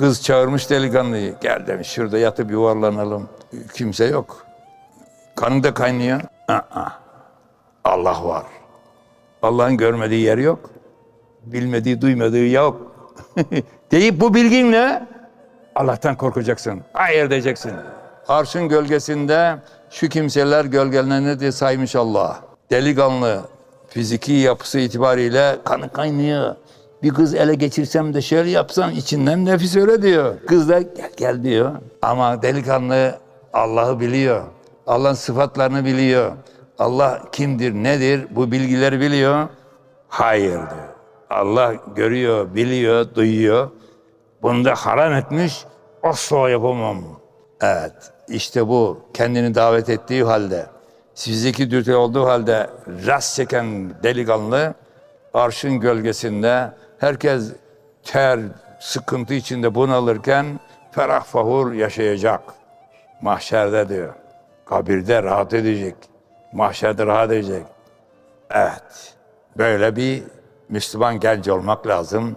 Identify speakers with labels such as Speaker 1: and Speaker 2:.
Speaker 1: Kız çağırmış delikanlıyı. Gel demiş şurada yatıp yuvarlanalım. Kimse yok. Kanı da kaynıyor. Aa, Allah var. Allah'ın görmediği yer yok. Bilmediği, duymadığı yok. Deyip bu bilginle Allah'tan korkacaksın. Hayır diyeceksin. Arşın gölgesinde şu kimseler gölgelenir diye saymış Allah. Delikanlı fiziki yapısı itibariyle kanı kaynıyor. Bir kız ele geçirsem de şöyle yapsam içinden nefis öyle diyor. Kız da gel gel diyor. Ama delikanlı Allah'ı biliyor. Allah'ın sıfatlarını biliyor. Allah kimdir, nedir bu bilgileri biliyor. Hayır diyor. Allah görüyor, biliyor, duyuyor. Bunu da haram etmiş. Asla yapamam. Evet. işte bu. Kendini davet ettiği halde, fiziki dürtü olduğu halde rast çeken delikanlı arşın gölgesinde herkes ter, sıkıntı içinde bunalırken ferah fahur yaşayacak. Mahşerde diyor. Kabirde rahat edecek. Mahşerde rahat edecek. Evet. Böyle bir Müslüman genç olmak lazım.